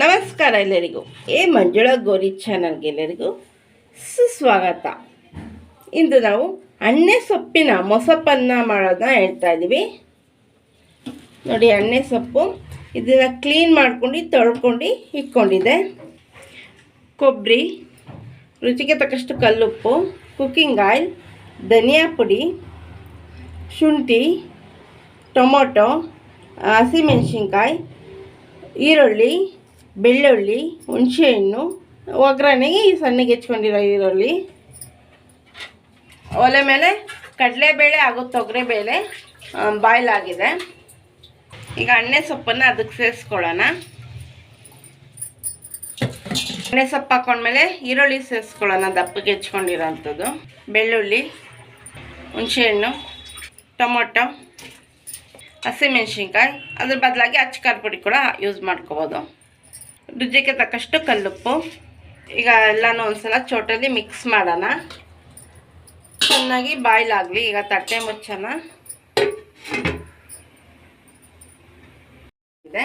ನಮಸ್ಕಾರ ಎಲ್ಲರಿಗೂ. ಏ ಮಂಜುಳಾ ಗೋರಿ ಚಾನಲ್ಗೆ ಎಲ್ಲರಿಗೂ ಸುಸ್ವಾಗತ. ಇಂದು ನಾವು ಅಣ್ಣೆ ಸೊಪ್ಪಿನ ಮೊಸಪ್ಪನ್ನ ಮಾಡೋದನ್ನ ಹೇಳ್ತಾ ಇದ್ದೀವಿ ನೋಡಿ, ಅಣ್ಣೆ ಸೊಪ್ಪು ಇದನ್ನು ಕ್ಲೀನ್ ಮಾಡ್ಕೊಂಡು, ತೊಳ್ಕೊಂಡು, ಇಟ್ಕೊಂಡಿದ್ದೆ. ಕೊಬ್ಬರಿ, ರುಚಿಗೆ ತಕ್ಕಷ್ಟು ಕಲ್ಲುಪ್ಪು ಕುಕ್ಕಿಂಗ್ ಆಯಿಲ್ ಧನಿಯಾ ಪುಡಿ, ಶುಂಠಿ, ಟೊಮೊಟೊ, ಹಸಿಮೆಣಸಿನ್ಕಾಯಿ, ಈರುಳ್ಳಿ ಬೆಳ್ಳುಳ್ಳಿ, ಹುಣಸೆಹಣ್ಣು ಒಗ್ಗರಣೆಗೆ ಈ ಸಣ್ಣಗೆ ಹೆಚ್ಕೊಂಡಿರೋ ಈರುಳ್ಳಿ. ಒಲೆ ಮೇಲೆ ಕಡಲೆಬೇಳೆ ಹಾಗೂ ತೊಗರಿಬೇಳೆ ಬಾಯ್ಲ್ ಆಗಿದೆ. ಈಗ ಅಣ್ಣೆ ಸೊಪ್ಪನ್ನು ಅದಕ್ಕೆ ಸೇರಿಸ್ಕೊಳ್ಳೋಣ. ಎಣ್ಣೆ ಸೊಪ್ಪು ಹಾಕೊಂಡ್ಮೇಲೆ ಈರುಳ್ಳಿ ಸೇರಿಸ್ಕೊಳ್ಳೋಣ, ದಪ್ಪಗೆ ಹೆಚ್ಕೊಂಡಿರೋ ಅಂಥದ್ದು ಬೆಳ್ಳುಳ್ಳಿ, ಹುಣಸೆಹಣ್ಣು, ಟೊಮೊಟೊ, ಹಸಿಮೆಣ್ಸಿನ್ಕಾಯಿ, ಅದ್ರ ಬದಲಾಗಿ ಅಚ್ಚಕಾರ ಪುಡಿ ಕೂಡ ಯೂಸ್ ಮಾಡ್ಕೋಬೋದು. ರುಚಿಗೆ ತಕ್ಕಷ್ಟು ಕಲ್ಲುಪ್ಪು. ಈಗ ಎಲ್ಲನೂ ಒಂದ್ಸಲ ಚೋಟಲ್ಲಿ ಮಿಕ್ಸ್ ಮಾಡೋಣ. ಚೆನ್ನಾಗಿ ಬಾಯ್ಲ್ ಆಗಲಿ ಈಗ ತಟ್ಟೆ ಮುಚ್ಚೋಣ. ಇದೆ.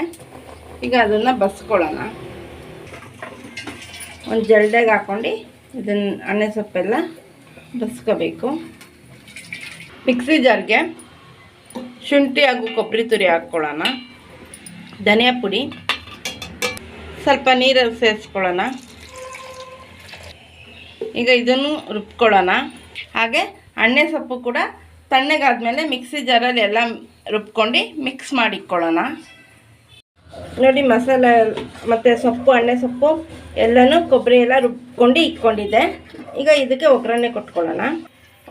ಈಗ ಅದನ್ನು ಬಸ್ಕೊಳ್ಳೋಣ. ಒಂದು ಜಲ್ಡೆಗೆ ಹಾಕ್ಕೊಂಡು ಇದನ್ನು ಅಣ್ಣೆ ಸೊಪ್ಪೆಲ್ಲ ಬಸ್ಕೋಬೇಕು. ಮಿಕ್ಸಿ ಜಾರ್ಗೆ ಶುಂಠಿ ಹಾಗೂ ಕೊಬ್ಬರಿ ತುರಿ ಹಾಕ್ಕೊಳ್ಳೋಣ. ಧನಿಯಾ ಪುಡಿ. ಸ್ವಲ್ಪ ನೀರಲ್ಲಿ ಸೇರಿಸ್ಕೊಳ್ಳೋಣ. ಈಗ ಇದನ್ನು ರುಬ್ಕೊಳ್ಳೋಣ. ಹಾಗೆ ಅಣ್ಣೆ ಸೊಪ್ಪು ಕೂಡ ತಣ್ಣಗಾದ್ಮೇಲೆ ಮಿಕ್ಸಿ ಜಾರಲ್ಲಿ ಎಲ್ಲ ರುಬ್ಕೊಂಡು ಮಿಕ್ಸ್ ಮಾಡಿಕ್ಕೊಳ್ಳೋಣ ನೋಡಿ ಮಸಾಲೆ ಮತ್ತು ಸೊಪ್ಪು ಅಣ್ಣೆ ಸೊಪ್ಪು ಎಲ್ಲನೂ ಕೊಬ್ಬರಿ ಎಲ್ಲ ರುಬ್ಕೊಂಡು ಇಟ್ಕೊಂಡಿದ್ದೆ. ಈಗ ಇದಕ್ಕೆ ಒಗ್ಗರಣೆ ಕೊಟ್ಕೊಳ್ಳೋಣ.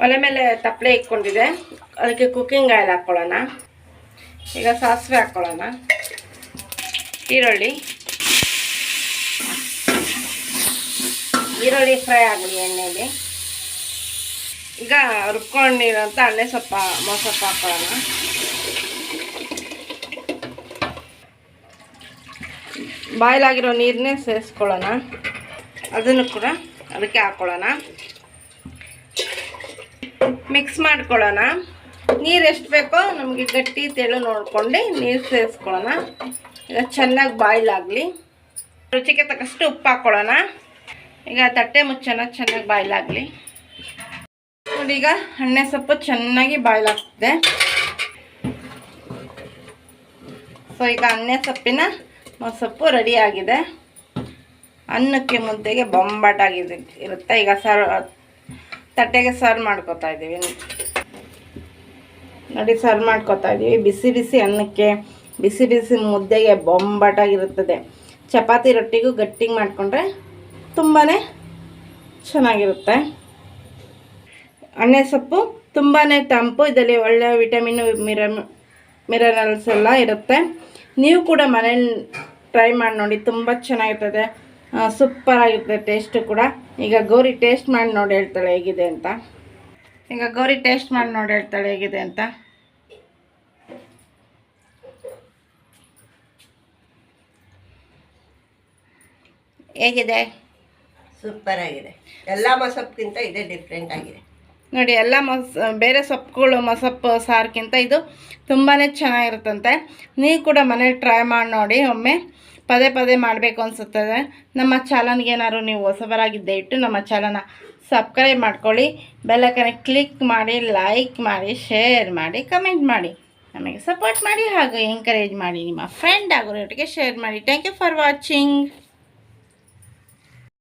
ಒಲೆ ಮೇಲೆ ತಪ್ಪಲೆ ಇಟ್ಕೊಂಡಿದೆ. ಅದಕ್ಕೆ ಕುಕ್ಕಿಂಗ್ ಆಯಿಲ್ ಹಾಕ್ಕೊಳ್ಳೋಣ. ಈಗ ಸಾಸಿವೆ ಹಾಕ್ಕೊಳ್ಳೋಣ. ಈರುಳ್ಳಿ. ಈರುಳ್ಳಿ ಫ್ರೈ ಆಗಲಿ ಎಣ್ಣೆಯಲ್ಲಿ ಈಗ ರುಬ್ಕೊಂಡಿರೋಂಥ ಅಲ್ಲೆ ಸ್ವಲ್ಪ ಮೊಸಪ್ಪು ಹಾಕೊಳ್ಳೋಣ. ಬಾಯ್ಲಾಗಿರೋ ನೀರನ್ನೇ ಸೇರಿಸ್ಕೊಳ್ಳೋಣ ಅದನ್ನು ಕೂಡ ಅದಕ್ಕೆ ಹಾಕ್ಕೊಳ್ಳೋಣ ಮಿಕ್ಸ್ ಮಾಡ್ಕೊಳ್ಳೋಣ. ನೀರು ಎಷ್ಟು ಬೇಕೋ ನಮಗೆ ಗಟ್ಟಿ ತೆಳು ನೋಡ್ಕೊಂಡು ನೀರು ಸೇರಿಸ್ಕೊಳ್ಳೋಣ ಈಗ ಚೆನ್ನಾಗಿ ಬಾಯ್ಲ್ ಆಗಲಿ ರುಚಿಗೆ ತಕ್ಕಷ್ಟು ಉಪ್ಪು ಹಾಕ್ಕೊಳ್ಳೋಣ ಈಗ ತಟ್ಟೆ ಮುಚ್ಚೋಣ ಚೆನ್ನಾಗಿ ಬಾಯ್ಲಾಗಲಿ. ನೋಡಿ, ಈಗ ಹಣ್ಣೆ ಸೊಪ್ಪು ಚೆನ್ನಾಗಿ ಬಾಯ್ಲಾಗ್ತಿದೆ. ಸೊ ಈಗ ಅನ್ನೆ ಸೊಪ್ಪಿನ ಸೊಪ್ಪು ಆಗಿದೆ. ಅನ್ನಕ್ಕೆ ಮುದ್ದೆಗೆ ಬೊಂಬಾಟಾಗಿದೆ ಇರುತ್ತೆ. ಈಗ ಸರ್ ತಟ್ಟೆಗೆ ಸರ್ವ್ ಮಾಡ್ಕೊತಾ ಇದ್ದೀವಿ. ನೋಡಿ ಸರ್ವ್ ಮಾಡ್ಕೊತಾ ಇದ್ದೀವಿ. ಬಿಸಿ ಬಿಸಿ ಅನ್ನಕ್ಕೆ, ಬಿಸಿ ಬಿಸಿ ಮುದ್ದೆಗೆ ಬೊಂಬಾಟಾಗಿರುತ್ತದೆ. ಚಪಾತಿ ರೊಟ್ಟಿಗೂ ಗಟ್ಟಿಗೆ ಮಾಡಿಕೊಂಡ್ರೆ ತುಂಬಾ ಚೆನ್ನಾಗಿರುತ್ತೆ. ಅಣ್ಣೆ ಸೊಪ್ಪು ತುಂಬಾ ತಂಪು, ಇದರಲ್ಲಿ ಒಳ್ಳೆಯ ವಿಟಮಿನ್ ಮಿರ ಮಿರರಲ್ಸ್ ಎಲ್ಲ ಇರುತ್ತೆ. ನೀವು ಕೂಡ ಮನೇಲಿ ಟ್ರೈ ಮಾಡಿ ನೋಡಿ, ತುಂಬ ಚೆನ್ನಾಗಿರ್ತದೆ. ಸೂಪರ್ ಆಗಿರ್ತದೆ ಟೇಸ್ಟು ಕೂಡ. ಈಗ ಗೌರಿ ಟೇಸ್ಟ್ ಮಾಡಿ ನೋಡಿ ಹೇಳ್ತಾಳೆ, ಹೇಗಿದೆ ಅಂತ. ಈಗ ಗೌರಿ ಟೇಸ್ಟ್ ಮಾಡಿ ನೋಡಿ ಹೇಳ್ತಾಳೆ, ಹೇಗಿದೆ ಅಂತ. ಹೇಗಿದೆ? ಸೂಪರ್ ಆಗಿದೆ. ಎಲ್ಲ ಮಸಪ್ಗಿಂತ ಇದೆ ಡಿಫ್ರೆಂಟ್ ಆಗಿದೆ. ನೋಡಿ, ಎಲ್ಲ ಮಸ್, ಬೇರೆ ಸೊಪ್ಪುಗಳು ಮಸಪ್ಪು ಸಾರ್ಕಿಂತ ಇದು ತುಂಬಾ ಚೆನ್ನಾಗಿರುತ್ತಂತೆ. ನೀವು ಕೂಡ ಮನೇಲಿ ಟ್ರೈ ಮಾಡಿ ನೋಡಿ, ಒಮ್ಮೆ ಪದೇ ಪದೇ ಮಾಡಬೇಕು ಅನಿಸುತ್ತದೆ ನಮ್ಮ ಚಾನಲ್ಗೆ ಏನಾದ್ರು ನೀವು ಹೊಸಬರಾಗಿದ್ದೆ ಇಟ್ಟು ನಮ್ಮ ಚಾನಲ್ನ ಸಬ್ಸ್ಕ್ರೈಬ್ ಮಾಡ್ಕೊಳ್ಳಿ. ಬೆಲ್ಲಕ್ಕನೆ ಕ್ಲಿಕ್ ಮಾಡಿ, ಲೈಕ್ ಮಾಡಿ, ಶೇರ್ ಮಾಡಿ, ಕಮೆಂಟ್ ಮಾಡಿ. ನಮಗೆ ಸಪೋರ್ಟ್ ಮಾಡಿ ಹಾಗೂ ಎಂಕರೇಜ್ ಮಾಡಿ. ನಿಮ್ಮ ಫ್ರೆಂಡ್ ಆಗೋರೊಟ್ಟಿಗೆ ಶೇರ್ ಮಾಡಿ. Thank you for watching